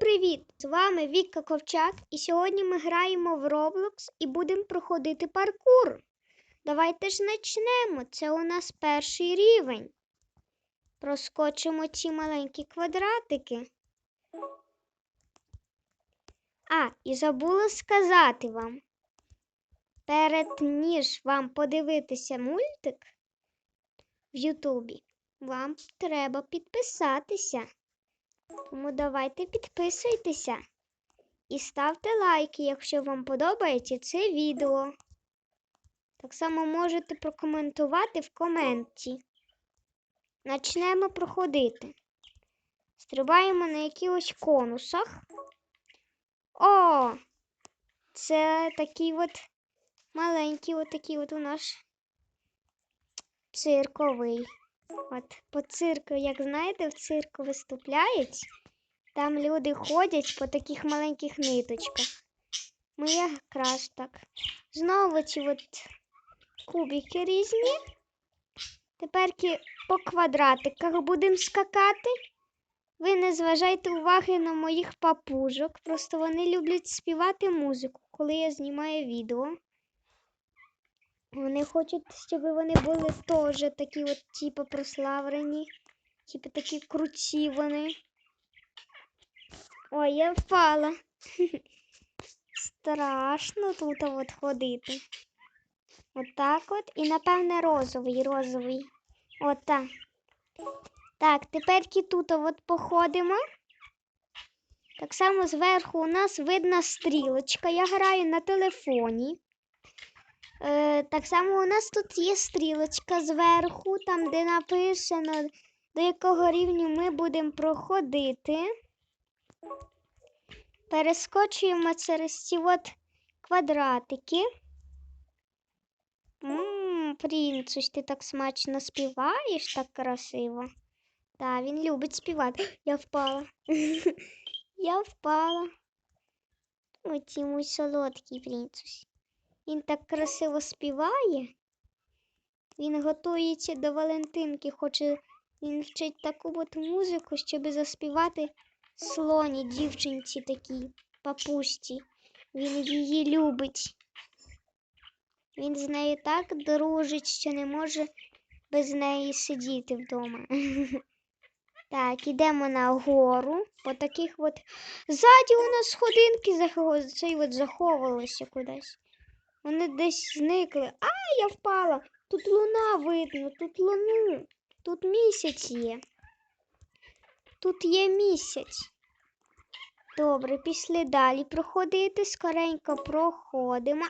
привіт! З вами Віка Ковчак, і сьогодні ми граємо в Roblox і будемо проходити паркур. Давайте ж почнемо. Це у нас перший рівень. Проскочимо ці маленькі квадратики. А, і забула сказати вам. Перед ніж вам подивитися мультик в Ютубі, вам треба підписатися. Тому давайте підписуйтеся і ставте лайки, якщо вам подобається це відео. Так само можете прокоментувати в коменті. Начнемо проходити. Стрибаємо на якихось конусах. О! Це такий от маленький, от такий от у нас цирковий. От по цирку, як знаєте, в цирку виступляють. Там люди ходять по таких маленьких ниточках. Ми якраз так. Знову ці от кубики різні. Тепер по квадратиках будемо скакати. Ви не зважайте уваги на моїх папужок. Просто вони люблять співати музику, коли я знімаю відео. Вони хочуть, щоб вони були теж такі от, типу, прославлені. Типу такі круті вони. Ой, я впала. Страшно тут от ходити. Отак от, от. І, напевне, розовий, розовий. Отак. Так, тепер тут от походимо. Так само зверху у нас видна стрілочка. Я граю на телефоні. Е, Так само у нас тут є стрілочка зверху, там, де написано, до якого рівню ми будемо проходити. Перескочуємо через ці от квадратики. Ммм, ти так смачно співаєш, так красиво. Так, він любить співати. Я впала. Я впала. Оці мій солодкий принцусь. Він так красиво співає. Він готується до Валентинки, хоче він вчить таку от музику, щоб заспівати слоні дівчинці такій папусті. Він її любить. Він з нею так дружить, що не може без неї сидіти вдома. Так, ідемо на гору. По таких от. Ззаді у нас сходинки заховалися кудись. Вони десь зникли. А, я впала. Тут луна видно, тут луну, тут місяць є. Тут є місяць. Добре, пішли далі проходити, скоренько проходимо.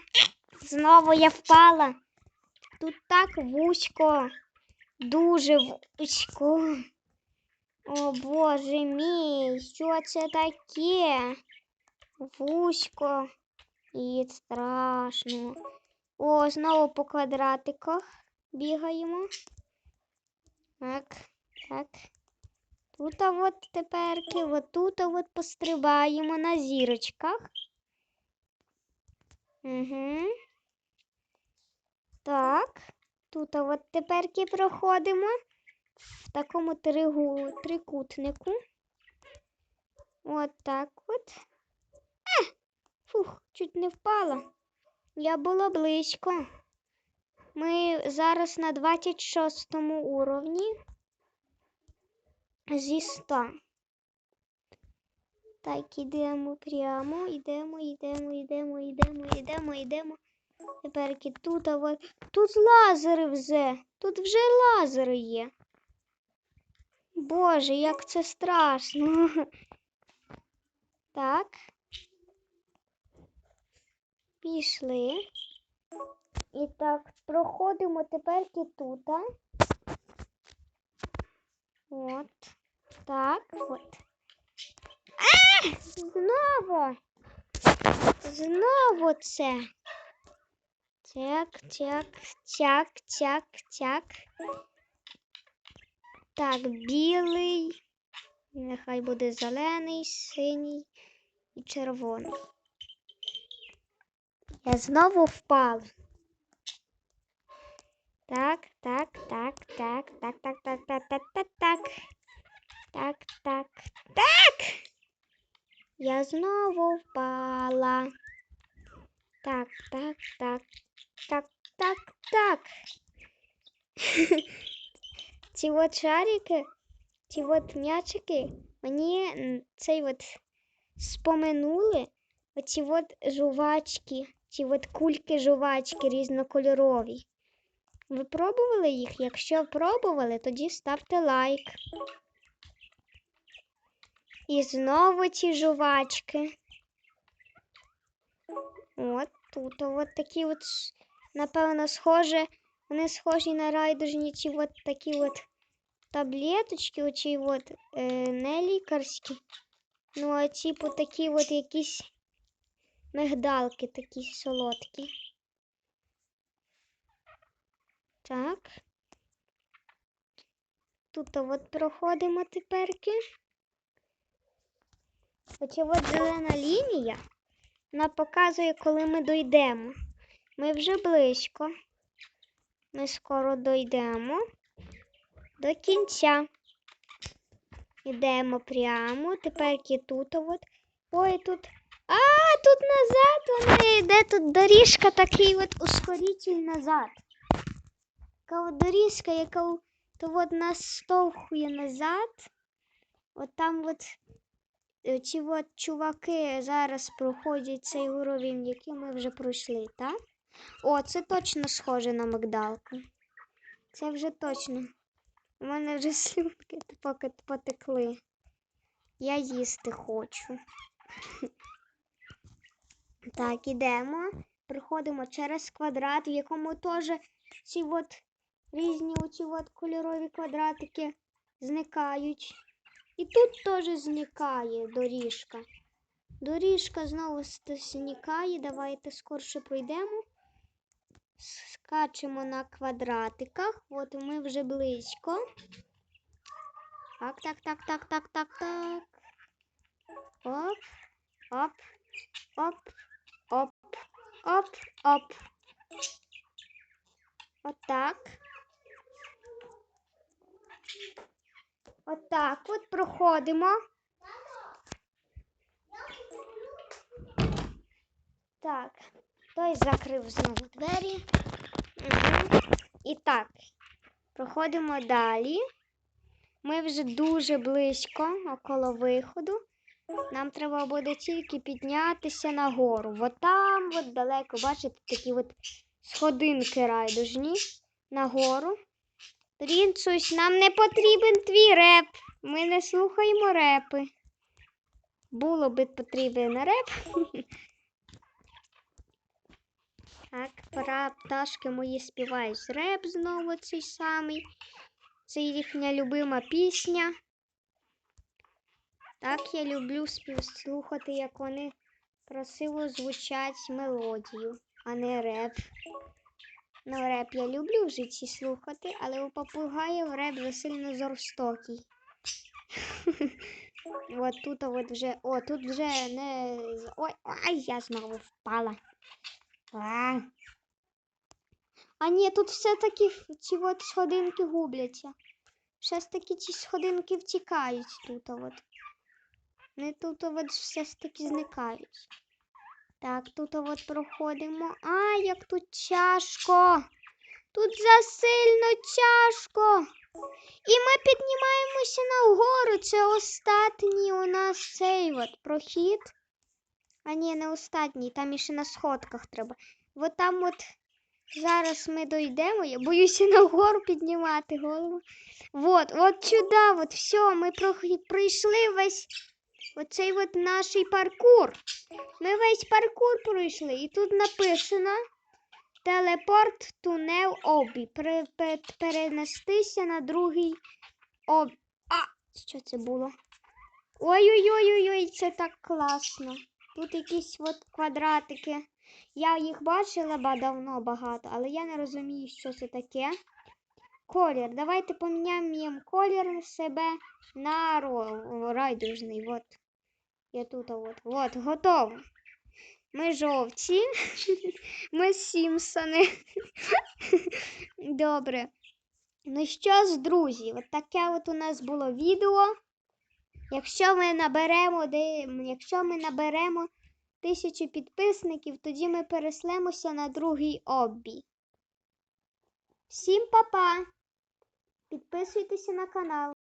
Знову я впала. Тут так вузько, дуже вузько. О боже мій, що це таке? Вузько. І страшно. О, знову по квадратиках бігаємо. Так, так. Тут от теперки, от тут от пострибаємо на зірочках. Угу. Так. Тут от теперки проходимо в такому тригу, трикутнику. От так от. Фух, чуть не впала. Я була близько. Ми зараз на 26 уровні зі 100. Так, ідемо прямо, йдемо, йдемо, йдемо, йдемо, йдемо, йдемо. Тепер тут, а от, тут лазери вже. Тут вже лазери є. Боже, як це страшно. Так. Пішли. І так, проходимо тепер тут. От. Так, от. Знову. Знову це. Тяк, тяк, тяк, тяк, тяк. Так, білий. Нехай буде зелений, синій і червоний. Я знову впала. Так, так, так, так, так, так, так, так, так, так, так. Так, так, так. Я знову впала. Так, так, так, так, так, так. Ці от шарики, ці от м'ячики, мені цей от споминули оці от жувачки, ці от кульки жувачки різнокольорові. Ви пробували їх? Якщо пробували, тоді ставте лайк. І знову ці жувачки. От тут от такі от, напевно, схоже, вони схожі на райдужні ці от такі от таблеточки, оці от е, не лікарські. Ну, а типу такі от якісь мигдалки такі солодкі. Так. Тут от проходимо теперки. Оця от зелена лінія, вона показує, коли ми дойдемо. Ми вже близько. Ми скоро дойдемо до кінця. Йдемо прямо. Тепер тут от. Ой, тут. А, тут назад вона йде. Тут доріжка такий от ускоритель назад. Така от доріжка, яка то от нас штовхує назад. От там от е, ці от чуваки зараз проходять цей уровень, який ми вже пройшли, так? О, це точно схоже на мигдалку. Це вже точно. У мене вже слюнки поки потекли. Я їсти хочу. Так, ідемо. Приходимо через квадрат, в якому теж ці от різні оці от кольорові квадратики зникають. І тут теж зникає доріжка. Доріжка знову зникає. Давайте скорше пройдемо. Скачемо на квадратиках. От ми вже близько. Так, так, так, так, так, так, так. Оп, оп, оп, оп, оп, оп. Отак. Отак от проходимо. Так, той закрив знову двері. Мгм. І так, проходимо далі. Ми вже дуже близько около виходу. Нам треба буде тільки піднятися нагору. От там, от далеко, бачите, такі от сходинки райдужні нагору. Принцусь, нам не потрібен твій реп. Ми не слухаємо репи. Було би потрібен реп. Так, пора пташки мої співають реп знову цей самий. Це їхня любима пісня. Так, я люблю слухати, як вони красиво звучать мелодію, а не реп. Ну, реп я люблю в житті слухати, але у попугаїв реп вже сильно жорстокий. От тут от вже. О, тут вже не. Ой, я знову впала. А, а ні, тут все-таки ці от сходинки губляться. Все ж таки ці сходинки втікають тут. От. Не тут от все ж таки зникають. Так, тут от проходимо. А, як тут тяжко. Тут засильно тяжко. І ми піднімаємося нагору. Це останній у нас цей от прохід. А ні, не останній, там іще на сходках треба. От там от зараз ми дойдемо. Я боюся нагору піднімати голову. Вот, от сюди, от все, ми пройшли весь оцей от наш паркур. Ми весь паркур пройшли, і тут написано телепорт тунел обі. Пере- пе- перенестися на другий об. А, що це було? Ой-ой-ой-ой, це так класно. Тут якісь от квадратики. Я їх бачила ба давно багато, але я не розумію, що це таке. Колір. Давайте поміняємо колір себе на райдужний. От. Я тут, от. От, готово. Ми жовті. Ми Сімпсони. Добре. Ну що ж, друзі, от таке от у нас було відео. Якщо ми наберемо, де, якщо ми наберемо тисячу підписників, тоді ми переслемося на другий оббій. Всім па-па! Підписуйтеся на канал.